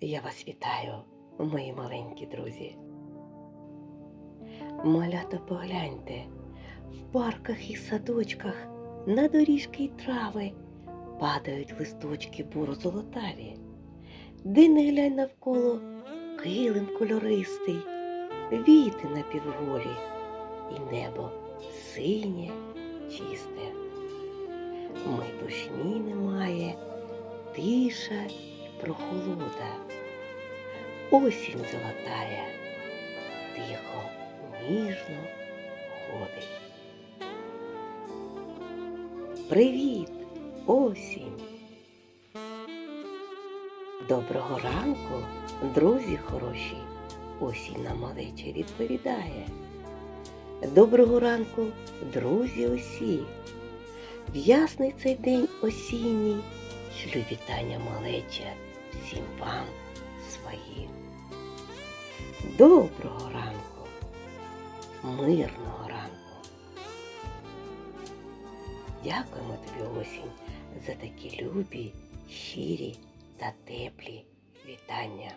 Я вас вітаю, мої маленькі друзі. Малята погляньте, в парках і садочках на доріжки й трави падають листочки буро-золотаві. Де не глянь навколо килим кольористий, віти напівголі, і небо синє, чисте. Метушні немає, тиша прохолода. Осінь золотая, тихо, ніжно ходить. Привіт, осінь! Доброго ранку, друзі хороші, осінь на малече відповідає. Доброго ранку, друзі усі! В ясний цей день осінній, шлю вітання малече всім вам своїм. Доброго ранку, мирного ранку. Дякуємо тобі, осінь, за такі любі, щирі та теплі вітання.